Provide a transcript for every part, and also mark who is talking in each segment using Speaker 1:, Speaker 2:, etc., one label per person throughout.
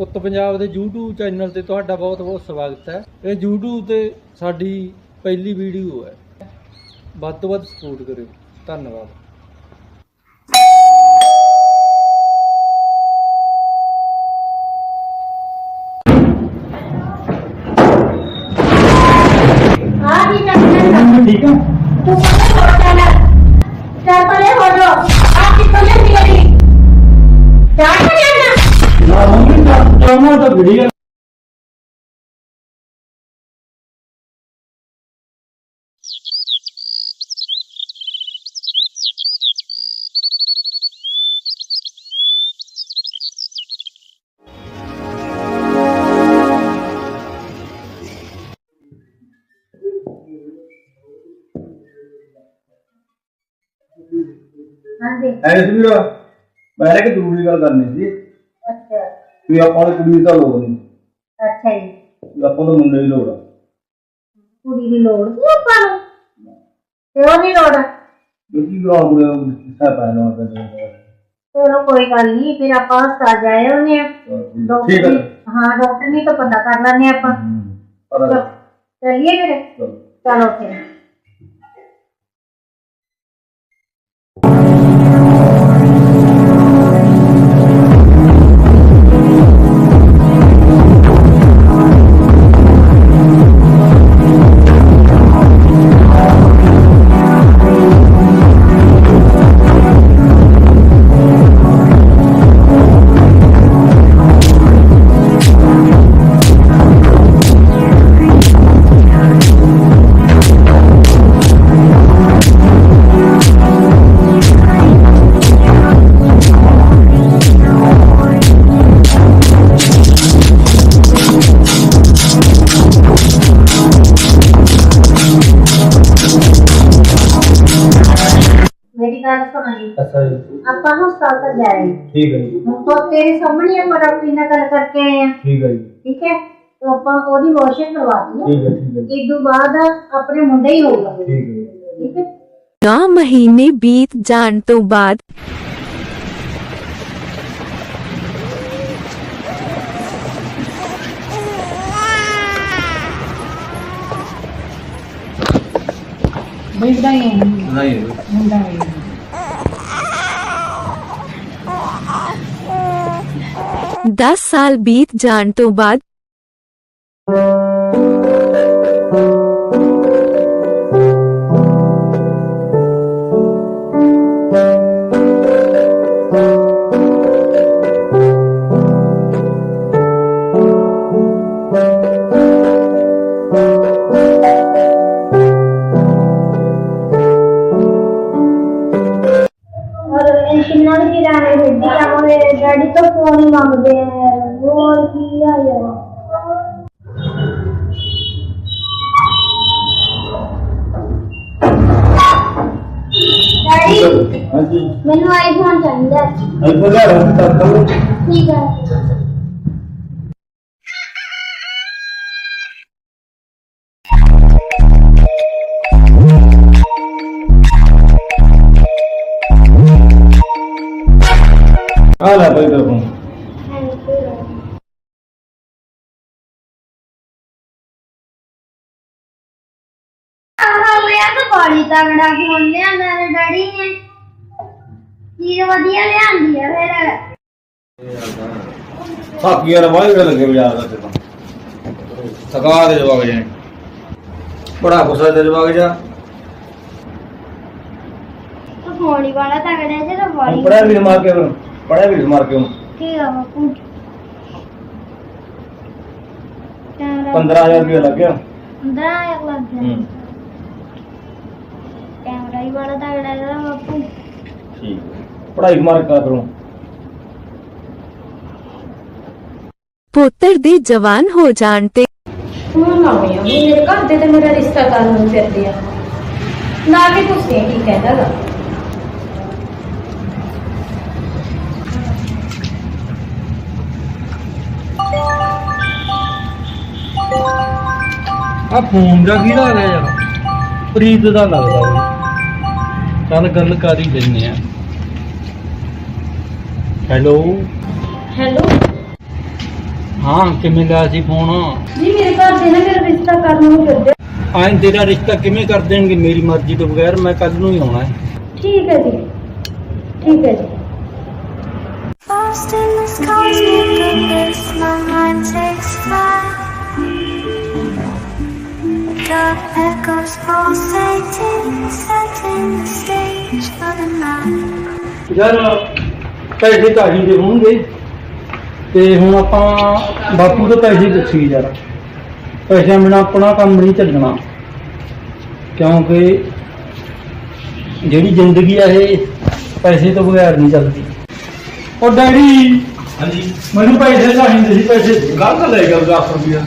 Speaker 1: ਪੁੱਤ ਪੰਜਾਬ ਦੇ YouTube channel ਤੇ ਤੁਹਾਡਾ ਬਹੁਤ-ਬਹੁਤ ਸਵਾਗਤ ਹੈ ਇਹ YouTube ਤੇ ਸਾਡੀ ਪਹਿਲੀ ਵੀਡੀਓ ਹੈ ਵੱਧ ਤੋਂ ਵੱਧ ਸਪੋਰਟ ਕਰਿਓ ਧੰਨਵਾਦ
Speaker 2: हाँ जी डॉक्टर
Speaker 1: ਠੀਕ ਹੈ
Speaker 2: तू पहले हो जाना चल पहले हो जाओ आप कितने में मिलेगी क्या करना
Speaker 1: ਨਾ somewhat of
Speaker 2: real ਹਾਂਜੀ।
Speaker 3: ਐਸ ਵੀਰ ਮੈਂ ਨਾ ਇੱਕ ਜ਼ਰੂਰੀ ਗੱਲ ਕਰਨੀ ਸੀ।
Speaker 2: ਅੱਛਾ।
Speaker 3: ਵੀ ਆਪਾਂ ਨੂੰ ਕੁੜੀ ਦੀ ਤਾਂ ਲੋੜ ਨਹੀਂ।
Speaker 2: ਅੱਛਾ ਜੀ।
Speaker 3: ਵੀ ਆਪਾਂ ਨੂੰ ਮੁੰਡੇ ਦੀ ਲੋੜ ਆ।
Speaker 2: ਕੁੜੀ ਦੀ ਲੋੜ ਸੀ ਆਪਾਂ ਨੂੰ। ਕਿਉਂ ਨਹੀਂ ਲੋੜ
Speaker 3: ਕਿਉਂਕਿ ਗਰਾਹ ਗੁਰੇ ਹਿੱਸਾ ਪੈ ਨਾ
Speaker 2: ਚਲੋ ਕੋਈ ਗੱਲ ਨਹੀਂ ਫਿਰ ਆਪਾਂ ਹਸਪਤਾਲ ਜਾਏ ਉਹਨੇ
Speaker 3: ਠੀਕ ਹੈ
Speaker 2: ਹਾਂ ਡਾਕਟਰ ਨਹੀਂ ਤਾਂ ਪਤਾ ਕਰ ਲੈਣੇ ਆਪਾਂ। ਚਲਿਏ ਫਿਰ। ਚਲੋ ਫਿਰ। ਜੀ
Speaker 3: ਅੱਛਾ ਜੀ
Speaker 2: ਆਪਾਂ ਹਸਪਤਾਲ ਤਾਂ ਜਾਏ
Speaker 3: ਠੀਕ ਹੈ ਜੀ
Speaker 2: ਹੁਣ ਤਾਂ ਤੇਰੇ ਸਾਹਮਣੇ ਆਪਾਂ ਡਾਕਟਰ ਨਾਲ ਗੱਲ ਕਰਕੇ ਆਏ ਆ
Speaker 3: ਠੀਕ ਹੈ ਜੀ
Speaker 2: ਠੀਕ ਹੈ ਤਾਂ ਆਪਾਂ ਉਹਦੀ ਵਾਸ਼ਿੰਗ ਕਰਵਾ ਦਈਏ
Speaker 3: ਠੀਕ ਹੈ ਠੀਕ ਹੈ
Speaker 2: ਇਸ ਤੋਂ ਬਾਅਦ ਆਪਣੇ ਮੁੰਡੇ ਹੀ ਹੋਊਗਾ
Speaker 3: ਠੀਕ ਹੈ ਜੀ।
Speaker 2: ਠੀਕ ਹੈ
Speaker 4: 10 ਸਾਲ ਬੀਤ ਜਾਣ ਤੋਂ ਬਾਅਦ
Speaker 3: પી ગયા
Speaker 2: Olha, doido bom. ਪੌੜੀ ਤਗੜਾ ਫੋਨ ਲਿਆ ਮੇਰੇ ਡੈਡੀ ਨੇ ਚੀਜ਼ ਵਧੀਆ ਲਿਆਂਦੀ ਆ ਫਿਰ
Speaker 3: ਸਾਕੀ ਯਾਰ ਵਾਹੀ ਲੱਗੇ ਬਾਜ਼ਾਰ ਦਾ ਤੇ ਤਾਂ ਥਕਾ ਦੇ ਜਵਾਗ ਜਾਏ ਬੜਾ ਗੁੱਸਾ ਤੇ ਜਵਾਗ ਜਾ।
Speaker 2: ਤੂੰ ਫੋਨ ਹੀ ਵਾਲਾ ਤਗੜਾ ਜਿਹੜਾ ਬੜੀ
Speaker 3: ਪੜਿਆ ਵੀ ਮਾਰ ਕੇ ਪੜਿਆ ਵੀ ਮਾਰ ਕੇ
Speaker 2: ਠੀਕ ਆ ਕੈਮਰਾ
Speaker 3: 15000 ਰੁਪਏ ਲੱਗ ਗਿਆ।
Speaker 2: ਅੰਦਰ ਲੱਗ ਗਿਆ। ਕੈਮਰਾ ਹੀ ਬੜਾ ਤਗੜਾ ਇਹਦਾ ਬਾਪੂ
Speaker 3: ਠੀਕ ਪੜਾਈ ਮਾਰ ਕਰ ਕਰੂੰ
Speaker 4: ਪੁੱਤਰ ਦੇ ਜਵਾਨ ਹੋ ਜਾਣ ਤੇ
Speaker 5: ਹੁਣ ਲਾਉਣੀ ਆ। ਮੇਰੇ ਘਰ ਦੇ ਤੇ ਮੇਰਾ ਰਿਸ਼ਤਾ ਕਰਨ ਨੂੰ ਫਿਰਦੇ ਆ। ਨਾ ਕਿ ਆ ਕੀ ਕਹਿੰਦਾ ਗਾ
Speaker 1: ਆ ਫੋਨ ਦਾ ਕਿਹਦਾ ਹੈਗਾ ਯਾਰ? ਪ੍ਰੀਤ ਦਾ ਲੱਗਦਾ ਵੀ। ਚੱਲ ਗੱਲ ਕਰ ਹੀ ਲੈਨੇ ਆ। ਹੈਲੋ?
Speaker 5: ਹੈਲੋ?
Speaker 1: ਹਾਂ ਕਿਵੇਂ ਲਿਆ ਸੀ ਫੋਨ
Speaker 5: ਜੀ ਮੇਰੇ ਘਰ ਦੇ ਨਾ ਮੇਰਾ ਰਿਸ਼ਤਾ ਕਰਨ ਨੂੰ ਫਿਰਦੇ
Speaker 1: ਆਏ ਤੇਰਾ ਰਿਸ਼ਤਾ ਕਿਵੇਂ ਕਰ ਦੇਣਗੇ ਮੇਰੀ ਮਰਜ਼ੀ ਤੋਂ ਬਗੈਰ ਮੈਂ ਕੱਲ ਨੂੰ ਹੀ ਆਉਣਾ ਹੈ
Speaker 5: ਠੀਕ ਹੈ ਜੀ ਠੀਕ ਹੈ ਜੀ
Speaker 6: Lost in this cosmic abyss, my mind takes flight. Dark echoes pulsating, setting the stage for the night.
Speaker 1: ਯਾਰ ਪੈਸੇ ਚਾਹੀਦੇ ਹੋਣਗੇ ਤੇ ਹੁਣ ਆਪਾਂ ਬਾਪੂ ਤੋਂ ਪੈਸੇ ਪੁੱਛੀ ਯਾਰ। ਪੈਸਿਆਂ ਬਿਨਾ ਆਪਣਾ ਕੰਮ ਨਹੀਂ ਚੱਲਣਾ। ਕਿਉਂਕਿ ਜਿਹੜੀ ਜ਼ਿੰਦਗੀ ਆ ਇਹ ਪੈਸੇ ਤੋਂ ਬਗੈਰ ਨਹੀਂ ਚੱਲਦੀ। ਉਹ ਡੈਡੀ
Speaker 3: ਹਾਂਜੀ।
Speaker 1: ਮੈਨੂੰ ਪੈਸੇ ਚਾਹੀਦੇ ਸੀ ਪੈਸੇ
Speaker 3: ਗੱਲ ਤਾਂ ਲੈ ਗਿਆ 10 ਰੁਪਿਆ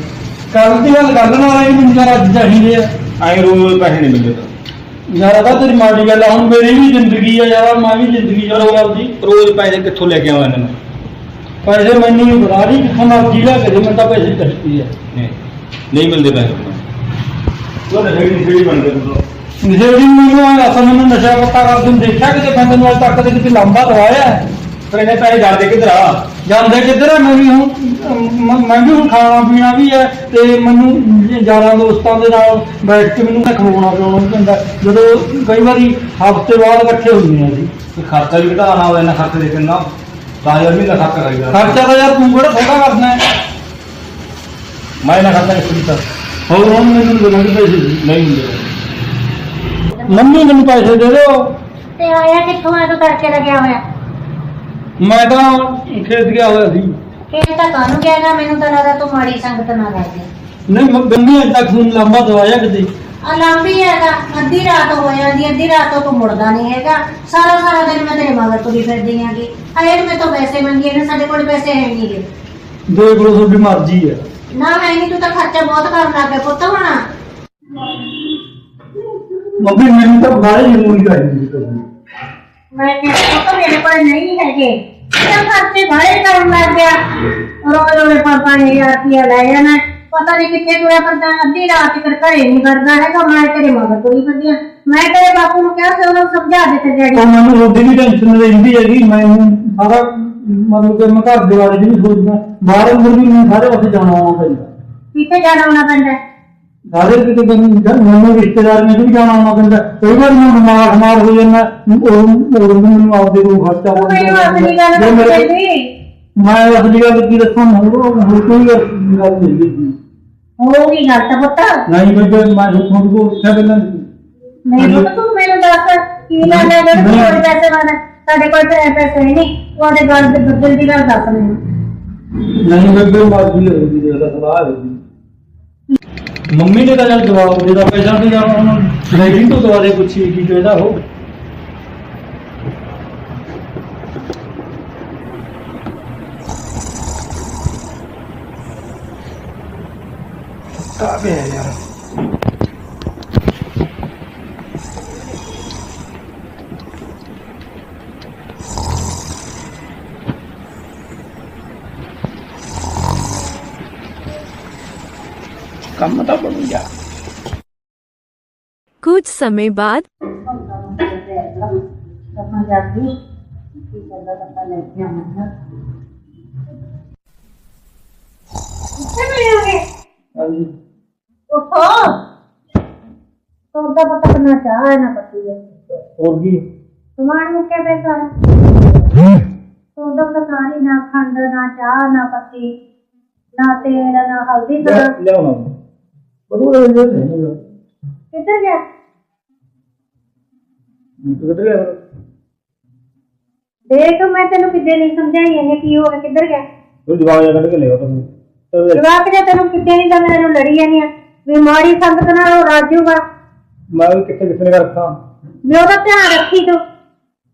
Speaker 1: ਕੱਲ ਦੀ ਗੱਲ ਕਰਨ ਵਾਲਾ ਹੀ ਮੈਨੂੰ ਯਾਰ ਅੱਜ ਚਾਹੀਦੇ ਆ।
Speaker 3: ਐਂ ਰੋਜ਼ ਪੈਸੇ ਨਹੀਂ ਮਿਲਦੇ। ਤਾਂ।
Speaker 1: ਯਾਰ ਇਹਦਾ ਤੇਰੀ ਮਾੜੀ ਗੱਲ ਆ ਹੁਣ ਮੇਰੀ ਵੀ ਜ਼ਿੰਦਗੀ ਆ ਯਾਰ ਮੈਂ ਵੀ ਜ਼ਿੰਦਗੀ ਚਲੋ ਆਪਦੀ।
Speaker 3: ਰੋਜ਼ ਪੈਸੇ ਕਿੱਥੋਂ ਲੈ ਕੇ ਆਵਾਂ ਇਹਨਾਂ ਨੂੰ?
Speaker 1: ਪੈਸੇ ਮੈਨੂੰ ਨਹੀਂ ਬਤਾ ਰਹੀ ਕਿੱਥੋਂ ਮਰਜ਼ੀ ਲੈ ਕੇ ਦੇ ਮੈਨੂੰ ਤਾਂ ਪੈਸੇ ਚਾਹੀਦੇ ਆ
Speaker 3: ਨਹੀਂ ਨਹੀਂ ਮਿਲਦੇ ਪੈਸੇ ਉਹ ਨਸ਼ੇ ਦੀ ਜਿਹੜੀ ਬਣ ਗਈ
Speaker 1: ਜਿਹੜੀ ਮੈਨੂੰ ਆ ਅਸਲ ਮੈਨੂੰ ਨਸ਼ਾ ਪੱਤਾ ਕਰ ਦਿੰ ਦੇਖਿਆ ਕਿਤੇ ਬੰਦੇ ਨੂੰ ਅੱਜ ਤੱਕ ਤੇ ਕਿਤੇ ਲੰਬਾ ਦਵਾਇਆ ਹੈ।
Speaker 3: ਫਿਰ ਇਹਨੇ ਪੈਸੇ ਜਾਂਦੇ ਕਿੱਧਰ ਆ?
Speaker 1: ਜਾਂਦੇ ਕਿੱਧਰ ਹੈ ਮੈਂ ਵੀ ਹੁਣ ਮ- ਮੈਂ ਵੀ ਹੁਣ ਖਾਣਾ ਪੀਣਾ ਵੀ ਹੈ ਤੇ ਮੈਨੂੰ ਯਾਰਾਂ ਦੋਸਤਾਂ ਦੇ ਨਾਲ ਬੈਠ ਕੇ ਮੈਨੂੰ ਖਵਾਉਣਾ ਪਿਆਉਣਾ ਵੀ ਪੈਂਦਾ ਜਦੋਂ ਕਈ ਵਾਰੀ ਹਫ਼ਤੇ ਬਾਅਦ ਇਕੱਠੇ ਹੁੰਦੇ ਆ ਜੀ।
Speaker 3: ਤੇ ਖਰਚਾ ਵੀ ਘਟਾਉਣਾ ਹੋਵੇ ਇਹਨਾਂ ਖਰਚੇ ਦੇ ਕਿੰਨਾ 10000 ਮਹੀਨਾ ਖਰਚਾ ਕਰੀਦਾ
Speaker 1: ਖਰਚਾ ਤਾਂ ਯਾਰ ਤੂੰ ਕਿਹੜਾ ਥੋੜਾ ਕਰਨਾ ਹੈ?
Speaker 3: ਮੈਂ ਇਹਨਾਂ ਖਰਚਾ ਨਹੀਂ ਕੀਤਾ
Speaker 1: ਹੋਰ ਹੁਣ ਮੈਨੂੰ ਬੋਲਣ ਪੈਸੇ
Speaker 3: ਨਹੀਂ ਹੁੰਦੇ।
Speaker 1: ਮੰਮੀ ਮੈਨੂੰ ਪੈਸੇ ਦੇ ਦਿਓ।
Speaker 2: ਤੇ ਆਇਆ ਕਿੱਥੋਂ? ਆ ਤੂੰ ਤੜਕੇ ਲੱਗਿਆ ਹੋਇਆ।
Speaker 1: ਮੈਂ ਤਾਂ ਖੇਤ ਗਿਆ ਹੋਇਆ ਸੀ।
Speaker 2: ਖੇਤ ਤਾਂ ਕਾਹਨੂੰ ਗਿਆਗਾ ਮੈਨੂੰ ਤਾਂ ਲੱਗਦਾ ਤੂੰ ਮਾੜੀ ਸੰਗਤ ਨਾਲ ਰਹਿ ਗਿਆ
Speaker 1: ਨਹੀਂ ਮੈਂ ਬੰਨੀ ਅੱਜ ਤੱਕ ਫੋਨ ਲੰਬਾ ਦਵਾਇਆ ਕਿਤੇ।
Speaker 2: ਆ ਲਾਂਬੀ ਹੈਗਾ ਅੱਧੀ ਰਾਤ ਹੋ ਜਾਂਦੀ ਅੱਧੀ ਰਾਤ ਤੋਂ ਤੂੰ ਮੁੜਦਾ ਨਹੀਂ ਹੈਗਾ। ਸਾਰਾ ਸਾਰਾ ਦਿਨ ਮੈਂ ਤੇਰੇ ਮਗਰ ਤੁਰੀ ਫਿਰਦੀ ਆਂਗੀ ਆਏ ਮੈਂ ਤੋਂ ਪੈਸੇ ਮੰਗੇ ਨੇ ਸਾਡੇ ਕੋਲ ਪੈਸੇ ਹੈ ਨਹੀਂਗੇ
Speaker 1: ਦੇਖ ਲਓ ਤੁਹਾਡੀ ਮਰਜ਼ੀ ਹੈ।
Speaker 2: ਨਾ ਹੈ ਨਹੀਂ ਤੂੰ ਤਾਂ ਖਰਚਾ ਬਹੁਤ ਕਰਨ ਲੱਗ ਪਿਆ ਪੁੱਤ ਹੋਣਾ।
Speaker 1: ਮੰਮੀ ਮੈਨੂੰ ਤਾਂ ਬਾਹਰ ਜ਼ਰੂਰੀ ਚਾਹੀਦੀ ਸੀ
Speaker 2: ਮੈਂ ਕਿਹਾ ਪੁੱਤ ਮੇਰੇ ਕੋਲ ਨਹੀਂ ਹੈਗੇ। ਤਾਂ ਖਰਚੇ ਬਾਹਰੇ ਕਰਨ ਲੱਗ ਗਿਆ ਰੋਜ਼ ਰੋਜ਼ ਪਾਪਾ ਨੇ ਹਜ਼ਾਰ ਰੁਪਇਆ ਲੈ ਜਾਣਾ। ਪਤਾ ਨਹੀਂ ਕਿੱਥੇ ਤੁਰਿਆ ਫਿਰਦਾ ਅੱਧੀ ਰਾਤ ਤੱਕ ਘਰੇ ਨਹੀਂ ਵੜਦਾ ਹੈਗਾ ਮੈਂ ਤੇਰੇ ਮਗਰ ਤੁਰੀ ਫਿਰਦੀ ਆਂ। ਮੈਂ ਤੇਰੇ ਬਾਪੂ ਨੂੰ ਕਿਹਾ ਸੀ ਉਹਨੂੰ ਸਮਝਾ ਦੇ ਤੇ ਡੈਡੀ
Speaker 1: ਉਹ ਮੈਨੂੰ ਉਹਦੀ ਵੀ ਟੈਨਸ਼ਨ ਰਹਿੰਦੀ ਹੈਗੀ ਮੈਂ ਸਾਰਾ ਮਤਲਬ ਕਿ ਮੈਂ ਘਰ ਦੇ ਬਾਰੇ ਵੀ ਨਹੀਂ ਸੋਚਦਾ ਬਾਹਰ ਅੰਦਰ ਵੀ ਮੈਨੂੰ ਸਾਰੇ ਪਾਸੇ ਜਾਣਾ ਆਉਣਾ ਪੈਂਦਾ
Speaker 2: ਕਿੱਥੇ ਜਾਣਾ ਆਉਣਾ ਪੈਂਦਾ ਹੈ?
Speaker 1: ਸਾਰੇ ਕਿਤੇ ਮੈਨੂੰ ਮੈਨੂੰ ਰਿਸ਼ਤੇਦਾਰ ਨੇ ਵੀ ਜਾਣਾ ਆਉਣਾ ਪੈਂਦਾ ਕਈ ਵਾਰ ਮੈਂ ਬਿਮਾਰ ਮਾਰ ਹੋ ਜਾਂਦਾ ਉਹ ਉਹ ਮੈਨੂੰ ਆਪਦੇ ਕੋਲ ਖਰਚਾ ਹੋ
Speaker 2: ਮੈਨੂੰ ਆਪਣੀ ਗੱਲ
Speaker 1: ਜੇ
Speaker 2: ਨਹੀਂ
Speaker 1: ਮੇਰੇ-
Speaker 2: ਕਹਿੰਦੀ
Speaker 1: ਮੈਂ ਅਸਲੀ ਗੱਲ ਕੀ ਦੱਸਾਂ ਹੋਰ ਹੋਰ ਕੋਈ ਗੱਲ ਨਹੀਂ ਹੈਗੀ।
Speaker 2: ਹੋਊਗੀ ਗੱਲ ਤਾਂ ਪੁੱਤ?
Speaker 1: ਨਹੀਂ ਬੇਬੇ ਮੈਂ ਤੁਹਾਨੂੰ ਕੋਲ ਪਹਿਲਾਂ
Speaker 2: ਨਹੀਂ। ਪੁੱਤ ਤੂੰ ਮੈਨੂੰ ਦੱਸ ਕੀ ਹੈ ਜਿਹੜੇ ਕੋਲ ਪੈਸੇ ਮੰਗ ਸਾਡੇ ਕੋਲ ਤਾਂ ਪੈਸੇ ਨਹੀਂ। ਉਹਦੇ ਗੱਲ ਦੇ ਬਦਲ ਦੀ ਗੱਲ ਦੱਸ ਮੈਨੂੰ।
Speaker 1: ਨਹੀਂ ਬੇਬੇ ਮਰਜ਼ੀ ਹੋਊਗੀ ਜਿਹੜਾ ਸਲਾਹ ਹੋਊਗੀ ਮੰਮੀ ਨੇ ਤਾਂ ਜਦ ਜਵਾਬ ਦੇਦਾ ਪੈਸਾ ਤੇ ਜਾਣਾ ਹੁਣ ਡਰਾਈਵਿੰਗ ਤੋਂ ਦੁਆਰੇ ਪੁੱਛੀ ਕੀ ਕਹਿੰਦਾ ਉਹ। ਸੁੱਤਾ ਪਿਆ ਯਾਰ ਕੰਮ ਤਾਂ ਬਣ ਗਿਆ
Speaker 2: ਕੁਝ ਸਮੇਂ ਬਾਅਦ
Speaker 1: ਹਾਂਜੀ
Speaker 2: ਉਠੋ। ਤੋਂ ਦਾ ਪਤਾ ਕਰਨਾ ਚਾਹ ਹੈ ਨਾ ਪਤੀ ਹੈ
Speaker 1: ਹੋਰ ਕੀ?
Speaker 2: ਸਮਾਨ ਮੁੱਕੇ ਪੈ ਸਾਰਾ। ਤੋਂ ਦਾ ਤਾਂ ਸਾਰੀ ਨਾ ਖੰਡ ਨਾ ਚਾਹ ਨਾ ਪੱਤੀ ਨਾ ਤੇਲ ਨਾ ਹਲਦੀ ਨਾ
Speaker 1: ਲਿਆਉਣਾ ਬੜੂ ਇਹ ਜੇ ਨਹੀਂ
Speaker 2: ਕਿੱਧਰ ਗਿਆ?
Speaker 1: ਕਿੱਧਰ ਗਿਆ
Speaker 2: ਦੇਖ ਮੈਂ ਤੈਨੂੰ ਕਿੱਦੇ ਨਹੀਂ ਸਮਝਾਈ ਇਹਨੇ ਕੀ ਹੋ ਗਿਆ ਕਿੱਧਰ ਗਿਆ?
Speaker 3: ਉਹ ਜਵਾਬ ਜਾ ਕੱਢ ਕੇ ਲਿਆ ਤੁਸੀਂ
Speaker 2: ਜਵਾਕ ਜੇ ਤੈਨੂੰ ਕਿੱਦੇ ਨਹੀਂ ਤਾਂ ਮੈਨੂੰ ਲੜੀ ਜਾਨੀ ਆ। ਵੀ ਮਾੜੀ ਸੰਗਤ ਨਾਲ ਉਹ ਰਾਜੂਗਾ
Speaker 3: ਮੈਂ ਵੀ ਕਿੱਥੇ ਕਿੱਥੇ ਨੇ ਰੱਖਾਂ।
Speaker 2: ਵੀ ਉਹਦਾ ਧਿਆਨ ਰੱਖੀ ਤੂੰ।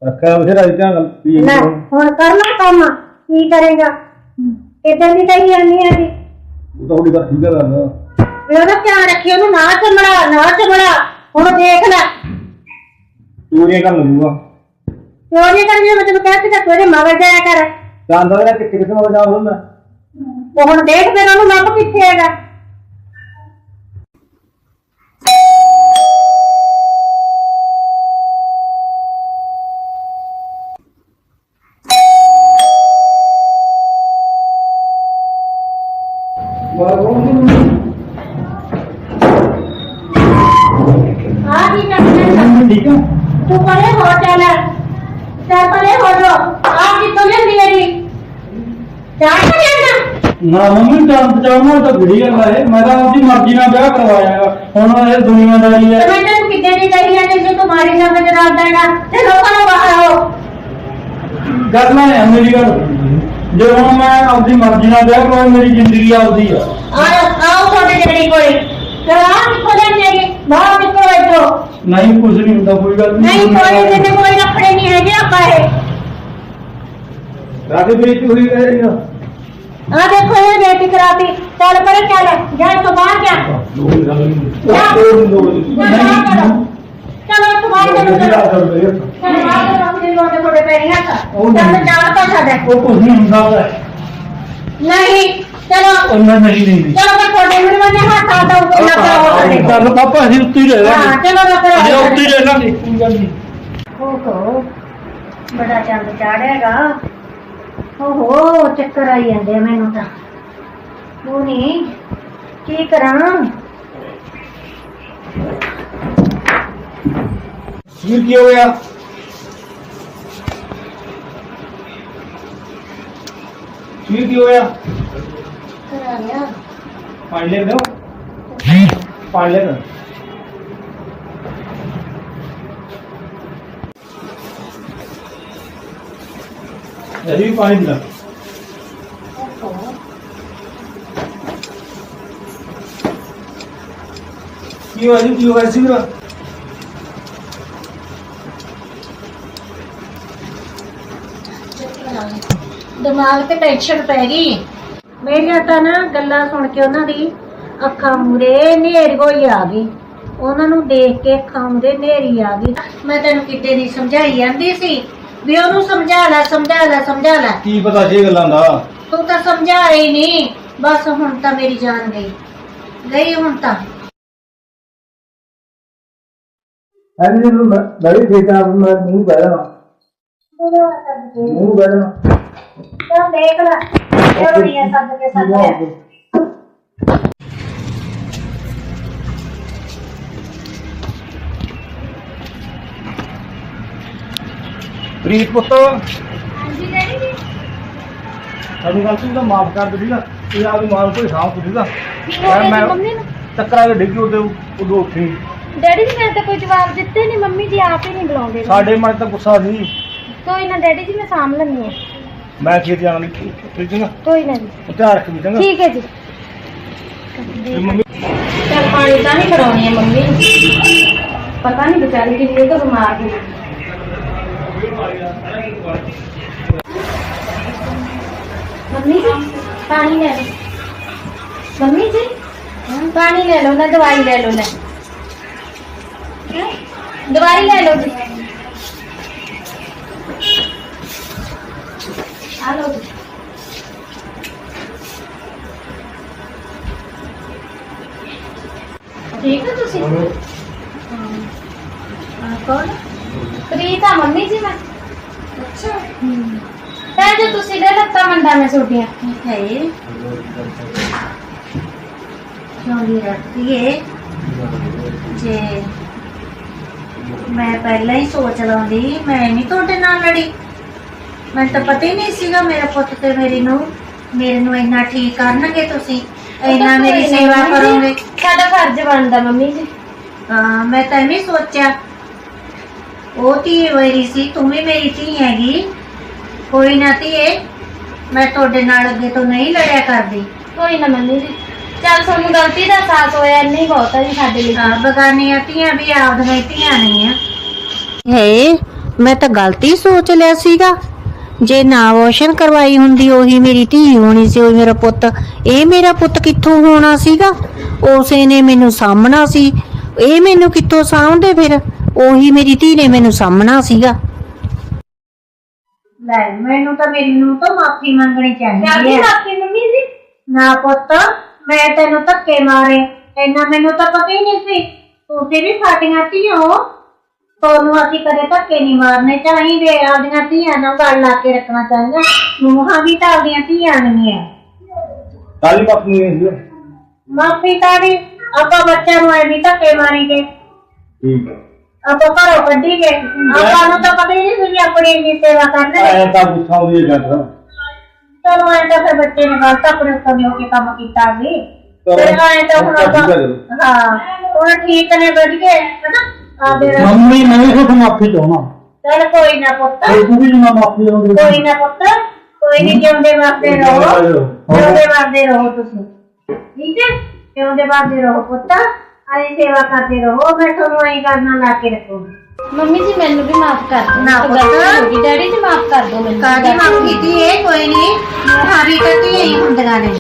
Speaker 3: ਰੱਖਿਆ ਬਥੇਰਾ ਇਦਾਂ ਗੱਲ ਵੀ
Speaker 2: ਲੈ ਹੁਣ ਕਰ ਲੈ ਕੰਮ ਕੀ ਕਰੇਗਾ? ਇਦਾਂ ਦੀ ਕਹੀ ਜਾਂਦੀ ਹੈ ਜੀ।
Speaker 3: ਉਹ ਤਾਂ ਉਹਦੀ ਗੱਲ ਠੀਕ ਹੈ ਗੱਲ।
Speaker 2: ਵੀ ਉਹਦਾ ਧਿਆਨ ਰੱਖੀ ਉਹਨੂੰ ਨਾ ਚਮੜਾ ਨਾ ਚਮੜਾ ਹੁਣ ਦੇਖ ਲੈ।
Speaker 3: ਚੋਰੀਆਂ ਕਰਨ ਲੱਗੂਗਾ।
Speaker 2: ਕਿਉਂ ਨਹੀਂ ਕਰਨੀ ਮੈਂ ਤੈਨੂੰ ਕਹਿ ਦਿੱਤਾ ਤੇਰੇ ਮਗਰ ਜਾਇਆ ਕਰ।
Speaker 3: ਜਾਂਦਾ ਇਹਦਾ ਕਿੱਥੇ ਕਿੱਥੇ ਹੋ ਜਾ ਹੁੰਦਾ
Speaker 2: ਉਹ ਹੁਣ ਦੇਖ ਫਿਰ ਉਹਨੂੰ ਲੱਭ ਕਿੱਥੇ ਹੈਗਾ ਆ ਕੀ ਕਰਨਾ
Speaker 1: ਠੀਕ ਆ
Speaker 2: ਤੂੰ ਪਰੇ ਹੋ ਚੱਲ ਚੱਲ ਪਰੇ ਹੋ ਜੋ ਆ ਕਿੱਥੋਂ ਲੈਂਦੀ ਮੇਰੀ ਚਾਹ ਨਹੀਂ ਲੈਣਾ
Speaker 1: ਨਾ ਮੰਮੀ ਜਾਨ ਬਚਾਉਣਾ ਤਾਂ ਬੜੀ ਗੱਲ ਹੈ ਮੈਂ ਤਾਂ ਆਪਣੀ ਮਰਜ਼ੀ ਨਾਲ ਵਿਆਹ ਕਰਵਾਇਆ ਹੈਗਾ ਹੁਣ ਇਹ ਦੁਨੀਆਦਾਰੀ
Speaker 2: ਤੇ
Speaker 1: ਹੈ
Speaker 2: ਮੈਂ ਤੈਨੂੰ ਕਿੱਡੇ ਦੀ ਕਹੀ ਜਾਂਦੀ ਸੀ ਤੂੰ ਮਾਰੀ ਨਾ ਤੇ ਰਾਤ ਦੇਣਾ ਤੇ ਲੋਕਾਂ ਨੂੰ ਬਾਹਰ ਆਓ
Speaker 1: ਗੱਲ ਨਾ ਹੈ ਮੇਰੀ ਗੱਲ ਜੇ ਹੁਣ ਮੈਂ ਆਪਣੀ ਮਰਜ਼ੀ ਨਾਲ ਵਿਆਹ ਕਰਵਾਇਆ ਮੇਰੀ ਜ਼ਿੰਦਗੀ ਆਪਦੀ ਆ
Speaker 2: ਆਓ ਆਓ ਤੁਹਾਡੇ ਜਿਹੜੀ ਕੋਈ ਕਰਾ ਕਿੱਥੋਂ ਲੈਂਦੀ ਹੈਗੀ ਬਾਹਰ ਨਿਕਲੋ ਇੱਥੋਂ
Speaker 1: ਨਹੀਂ ਕੁਝ ਨਹੀਂ ਹੁੰਦਾ ਕੋਈ ਗੱਲ
Speaker 2: ਨਹੀਂ ਕੋਈ ਦਿਨ ਕੋਈ ਰੱਖੜੇ ਨਹੀਂ ਹੈਗੇ ਆਪਾਂ ਇਹ।
Speaker 3: ਰਾਤੀ ਬਰੀਤੀ ਹੋਈ ਕਹਿ ਰਹੀ ਆ
Speaker 2: ਆ ਦੇਖੋ ਇਹ ਬੇਟੀ ਕਰਾਤੀ ਚੱਲ ਪਰੇ ਚੱਲ ਜਾ ਇੱਥੋਂ ਬਾਹਰ ਜਾ
Speaker 3: ਲੋੜ ਗੱਲ ਨਹੀਂ ਉਹ ਲੋੜ ਨਹੀਂ
Speaker 2: ਚੱਲ ਬਾਹਰ ਕਰੋ। ਚਲੋ ਇੱਥੋਂ ਬਾਹਰ ਚਲੋ ਚਲੋ ਚੱਲ ਬਾਹਰ ਕਰੋ, ਆਪਣੇ ਲੋਟੇ ਤੁਹਾਡੇ ਪੈਰੀਂ ਹੱਥ ਚੱਲ ਚਾਰ ਤਾਂ ਛੱਡ
Speaker 1: ਉਹ ਕੁਝ ਨਹੀਂ ਹੁੰਦਾ ਉਹਦਾ।
Speaker 2: ਨਹੀਂ ਓਹੋ ਚੱਕਰ ਆਈ ਜਾਂਦੇ ਆ ਮੈਨੂੰ ਤਾਂ। ਉਹ ਨਹੀਂ ਕੀ ਕਰਾਂ?
Speaker 3: ਫਿਰ ਕੀ ਹੋ ਗਿਆ? ਫਿਰ ਕੀ ਹੋਇਆ
Speaker 2: ਕਰਾ ਲਿਆ
Speaker 3: ਪਾਣੀ ਲੈ ਲਓ ਪਾਣੀ ਲੈ ਲਓ ਪੀਣਾ ਕੀ ਹੋਇਆ ਜੀ? ਕੀ ਹੋਇਆ ਸੀ ਮੇਰਾ
Speaker 2: ਦਿਮਾਗ ਤੇ ਟੈਨਸ਼ਨ ਪੈ ਗਈ। ਮੇਰੀਆਂ ਤਾਂ ਨਾ ਗੱਲਾਂ ਸੁਣ ਕੇ ਉਹਨਾਂ ਦੀ ਅੱਖਾਂ ਮੂਰੇ ਨੇਰੀ ਹੋਈ ਆ ਗਈ। ਉਹਨਾਂ ਨੂੰ ਦੇਖ ਕੇ ਅੱਖਾਂ ਮੂਰੇ ਨੇਰੀ ਆ ਗਈ। ਮੈਂ ਤੈਨੂੰ ਕਿਤੇ ਦੀ ਸਮਝਾਈ ਜਾਂਦੀ ਸੀ। ਵੀ ਉਹਨੂੰ ਸਮਝਾ ਲੈ ਸਮਝਾ ਲੈ ਸਮਝਾ ਲੈ।
Speaker 3: ਕੀ ਪਤਾ ਸੀ ਇਹ ਗੱਲਾਂ ਦਾ?
Speaker 2: ਤੂੰ ਤਾਂ ਸਮਝਾ ਹੀ ਨਹੀਂ। ਬਸ ਹੁਣ ਤਾਂ ਮੇਰੀ ਜਾਨ ਗਈ। ਗਈ ਹੁਣ ਤਾਂ।
Speaker 3: ਐਨੀ ਨੂੰ ਬੜੀ ਦੇਖਾ ਮੈਂ ਮੂੰਹ ਬੈਠਾ ਮੂੰਹ ਬੈਠਾ
Speaker 2: ਚੱਲ ਦੇਖ ਲੈ। ਜਰੂਰੀ ਹੈ ਸੱਦ ਕੇ ਸੱਦ ਕੇ।
Speaker 3: ਪ੍ਰੀਤ ਪੁੱਤ।
Speaker 5: ਹਾਂਜੀ ਡੈਡੀ ਜੀ।
Speaker 3: ਸਾਡੀ ਗੱਲ ਤੂੰ ਤਾਂ ਮਾਫ ਕਰ ਦੇ ਠੀਕ ਆ। ਇਹ ਆਪਦੀ ਮਾਂ ਨੂੰ ਕੋਈ ਸਾਂਭ ਤੂੰ ਠੀਕ ਆ।
Speaker 5: ਕੀ ਹੋ ਗਿਆ ਜੀ ਮੰਮੀ ਨੂੰ।
Speaker 3: ਚੱਕਰਾਂ ਦੇ ਡਿੱਗੀ ਉਹਦੇ ਉਦੋਂ ਉੱਠੀ
Speaker 5: ਡੈਡੀ ਜੀ ਮੈਂ ਤਾਂ ਕੋਈ ਜਵਾਬ ਦਿੱਤੇ ਨਹੀਂ ਮੰਮੀ ਜੀ ਆਪ ਹੀ ਨਹੀਂ ਬੁਲਾਉਂਦੇ।
Speaker 3: ਸਾਡੇ ਮਨ ਤਾਂ ਗੁੱਸਾ ਸੀ।
Speaker 5: ਕੋਈ ਨਾ ਡੈਡੀ ਜੀ ਮੈਂ ਸਾਂਭ ਲੈਂਦੀ ਹਾਂ।
Speaker 3: ਮੈਂ ਖੇਤ ਜਾਣਾ ਨਹੀਂ ਠੀਕ ਹੈ
Speaker 5: ਕੋਈ ਨਾ ਜੀ।
Speaker 3: ਉਹ ਧਿਆਨ ਰੱਖ ਵੀ ਚੰਗਾ।
Speaker 5: ਠੀਕ ਹੈ ਜੀ।
Speaker 3: ਤੇ ਮੰਮੀ
Speaker 5: ਚੱਲ ਪਾਣੀ ਤਾਂ ਨਹੀਂ ਕਰਾਉਣੀ ਹੈ ਮੰਮੀ। ਨੂੰ ਪਤਾ ਨਹੀਂ ਵਿਚਾਰੀ ਕਿੰਨੀ ਕੁ ਬਿਮਾਰ ਹੈ ਮੰਮੀ ਜੀ, ਪਾਣੀ ਲੈ ਲਓ। ਮੰਮੀ ਜੀ, ਪਾਣੀ ਲੈ ਲਓ ਨਾ, ਦਵਾਈ ਲੈ ਲਓ ਨਾ। ਦਵਾਈ ਲੈ ਲਓ ਜੀ ਆ ਲਓ ਜੀ ਠੀਕ ਹੋ ਤੁਸੀਂ
Speaker 2: ਹਾਂ ਕੌਣ
Speaker 5: ਪ੍ਰੀਤ ਆ ਮੰਮੀ ਜੀ ਮੈਂ ਅੱਛਾ ਤਾਂ ਜੋ ਤੁਸੀਂ ਦੇ ਲੱਤਾਂ ਮੰਡਾ ਮੈਂ ਛੋਟੀਆਂ
Speaker 2: ਹੈ ਚੋਲੀ ਰੱਖੀ ਹੈ ਜੇ ਮੈਂ ਪਹਿਲਾਂ ਹੀ ਸੋਚ ਲਾਉਂਦੀ ਮੈਂ ਨਹੀਂ ਤੁਹਾਡੇ ਨਾਲ ਲੜੀ। ਮੈਨੂੰ ਤਾਂ ਪਤਾ ਹੀ ਨਹੀਂ ਸੀਗਾ ਮੇਰਾ ਪੁੱਤ ਤੇ ਮੇਰੀ ਨੂੰ। ਮੇਰੇ ਨੂੰ ਇੰਨਾ ਠੀਕ ਕਰਨਗੇ ਤੁਸੀਂ ਇੰਨਾ ਮੇਰੀ ਸੇਵਾ ਕਰੋਗੇ।
Speaker 5: ਸਾਡਾ ਫਰਜ਼ ਬਣਦਾ ਮੰਮੀ ਜੀ।
Speaker 2: ਹਾਂ ਮੈਂ ਤਾਂ ਨਹੀਂ ਸੋਚਿਆ। ਉਹ ਧੀ ਮੇਰੀ ਸੀ ਤੂੰ ਵੀ ਮੇਰੀ ਧੀ ਹੈਗੀ। ਕੋਈ ਨਾ ਧੀਏ ਮੈਂ ਤੁਹਾਡੇ ਨਾਲ ਅੱਗੇ ਤੋਂ ਨਹੀਂ ਲੜਿਆ ਕਰਦੀ।
Speaker 5: ਕੋਈ ਨਾ ਮੰਮੀ ਜੀ। ਚੱਲ ਤੁਹਾਨੂੰ ਗਲਤੀ ਦਾ ਅਹਿਸਾਸ ਹੋਇਆ ਨਹੀਂ ਬਹੁਤ ਹੈ ਜੀ ਸਾਡੇ ਲਈ।
Speaker 2: ਹਾਂ ਬਗਾਨੀਆਂ ਧੀਆਂ ਵੀ ਆਪਦੀਆਂ ਧੀਆਂ ਨਹੀਂ ਆ। ਹੇ ਮੈਂ ਤਾਂ ਗਲਤੀ ਸੋਚ ਲਿਆ ਸੀਗਾ। ਜੇ ਨਾ ਵਾਸ਼ਨ ਕਰਵਾਈ ਹੁੰਦੀ ਉਹੀ ਮੇਰੀ ਧੀ ਹੋਣੀ ਸੀ ਉਹ ਮੇਰਾ ਪੁੱਤ। ਇਹ ਮੇਰਾ ਪੁੱਤ ਕਿੱਥੋਂ ਹੋਣਾ ਸੀਗਾ? ਉਸੇ ਨੇ ਮੈਨੂੰ ਸਾਹਮਣਾ ਸੀ। ਇਹ ਮੈਨੂੰ ਕਿੱਥੋਂ ਸਾਹਮਣੇ ਫਿਰ? ਉਹੀ ਮੇਰੀ ਧੀ ਨੇ ਮੈਨੂੰ ਸਾਹਮਣਾ ਸੀਗਾ। ਲੈ ਮੈਨੂੰ ਤਾਂ ਮੇਰੀ ਨੂੰ ਤਾਂ ਮਾਫੀ ਮੰਗਣੀ ਚਾਹੀਦੀ ਹੈ।
Speaker 5: ਬਾਕੀ ਮੰਮੀ ਜੀ।
Speaker 2: ਨਾ ਪੁੱਤ ਮੈਂ ਤੈਨੂੰ ਧੱਕੇ ਮਾਰੇ ਇੰਨਾ ਮੈਨੂੰ ਤਾਂ ਪਤਾ ਹੀ ਨਹੀਂ ਸੀ। ਤੁਸੀਂ ਵੀ ਸਾਡੀਆਂ ਧੀਆਂ ਹੋ। ਤੁਹਾਨੂੰ ਅਸੀਂ ਕਦੇ ਧੱਕੇ ਨਹੀਂ ਮਾਰਨੇ ਚਾਹੀਦੇ ਆਪਦੀਆਂ ਧੀਆਂ ਨਾਲ ਗੱਲ ਲਾ ਕੇ ਰੱਖਣਾ ਚਾਹੀਦਾ। ਨੂੰਹਾਂ ਵੀ ਤਾਂ ਆਪਦੀਆਂ ਧੀਆਂ ਨਹੀਂ ਹੈ
Speaker 3: ਕਾਲੀ ਬਾਪ ਨੂੰ ਇਹ ਸੀ।
Speaker 2: ਮਾਫੀ ਤਾਂ ਵੀ ਆਪਾਂ ਬੱਚਿਆਂ ਨੂੰ ਐਵੇਂ ਧੱਕੇ ਮਾਰੀਗੇ
Speaker 3: ਠੀਕ ਹੈ।
Speaker 2: ਆਪਾਂ ਘਰੋਂ ਕੱਢੀਗੇ ਆਪਾਂ ਨੂੰ ਤਾਂ ਪਤਾ ਹੀ ਨਹੀਂ ਸੀ ਵੀ ਆਪਣੀ ਇੰਨੀ ਸੇਵਾ ਕਰਨੇ
Speaker 3: ਆਇਆ ਤਾਂ ਗੁੱਸਾ ਹੋਈ ਗੱਲ
Speaker 2: ਚਲੋ ਐਂ ਤਾਂ ਫਿਰ ਬੱਚੇ ਨੇ ਗਲਤ ਆਪਣੇ ਉੱਤੇ ਹੋ ਕੇ ਕੰਮ ਕੀਤਾ
Speaker 3: ਚਲੋ,
Speaker 2: ਫਿਰ ਐਂ ਤਾਂ ਹੁਣ ਆਪਾਂ
Speaker 3: ਹੈ।
Speaker 2: ਹਾਂ ਹੁਣ ਠੀਕ ਨੇ ਬੈਠ ਕੇ ਹਨਾ? ਆਪਦੇ
Speaker 1: ਮੰਮੀ ਮੈਂ ਵੀ ਤੁਹਾਨੂੰ ਮਾਫੀ ਚਾਹਣਾ
Speaker 2: ਚਲ ਕੋਈ ਨਾ ਪੁੱਤ।
Speaker 1: ਤੇ ਵੀ ਜਨਾ ਮਾਫੀ ਚਾਹੁੰਦੀ
Speaker 2: ਕੋਈ ਨਾ ਪੁੱਤ। ਕੋਈ ਨਹੀਂ ਜਿਉਂਦੇ ਵਾਸਤੇ ਰਹੋ। ਜਿਉਂਦੇ ਵਾਸਤੇ ਰਹੋ ਤੁਸੀਂ। ਠੀਕ ਹੈ? ਜਿਉਂਦੇ ਵਾਸਤੇ ਰਹੋ ਪੁੱਤ। ਆਈ ਸੇਵਾ ਕਰਦੇ ਰਹੋ ਮੈਂ ਤੁਹਾਨੂੰ ਐਂ ਕਰਨਾ ਲਾ ਕੇ ਰੱਖੂਗੀ
Speaker 5: ਮੰਮੀ ਜੀ ਮੈਨੂੰ ਵੀ ਮਾਫ ਕਰ ਦਿਓ।
Speaker 2: ਨਾ
Speaker 5: ਇੱਕ ਗਲਤੀ
Speaker 2: ਪੁੱਤ।
Speaker 5: ਹੋ ਗਈ ਡੈਡੀ ਜੀ ਮਾਫ ਕਰ ਦਿਓ ਮੈਨੂੰ
Speaker 2: ਕਾਦੀ ਮੰਗ ਇਹ ਕੋਈ ਨਹੀਂ। ਹਾਰੀ ਤਾਂ ਧੀਆਂ ਹੀ ਹੁੰਦੀਆਂ ਨੇ।